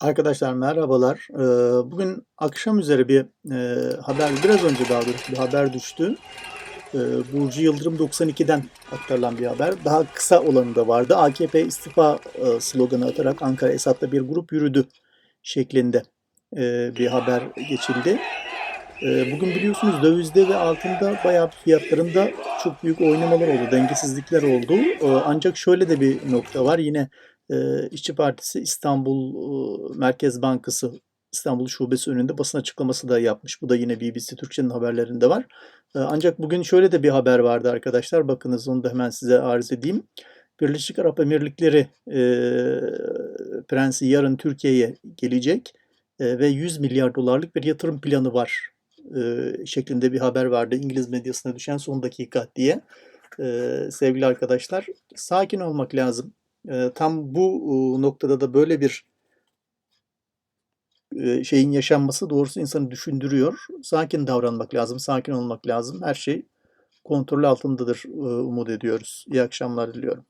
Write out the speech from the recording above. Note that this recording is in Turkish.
Arkadaşlar merhabalar. Eee, bugün akşam üzere bir eee, haber, biraz önce daha doğrusu bir haber düştü. Eee, Burcu Yıldırım 92'den aktarılan bir haber. Daha kısa olanı da vardı. AKP istifa eee, sloganı atarak Ankara Esat'ta bir grup yürüdü şeklinde eee, bir haber geçildi. Bugün biliyorsunuz dövizde ve altında bayağı fiyatlarında çok büyük oynamalar oldu, dengesizlikler oldu. Ancak şöyle de bir nokta var. Yine eee, İşçi Partisi İstanbul eee, Merkez Bankası İstanbul Şubesi önünde basın açıklaması da yapmış. Bu da yine BBC Türkçe'nin haberlerinde var. Eee, ancak bugün şöyle de bir haber vardı arkadaşlar. Bakınız onu da hemen size arz edeyim. Birleşik Arap Emirlikleri eee, Prensi yarın Türkiye'ye gelecek eee, ve 100 milyar dolarlık bir yatırım planı var eee, şeklinde bir haber vardı. İngiliz medyasına düşen son dakika diye. Eee, sevgili arkadaşlar, sakin olmak lazım. Eee, tam bu noktada da böyle bir eee, şeyin yaşanması doğrusu insanı düşündürüyor. Sakin davranmak lazım, sakin olmak lazım. Her şey kontrol altındadır eee, umut ediyoruz. İyi akşamlar diliyorum.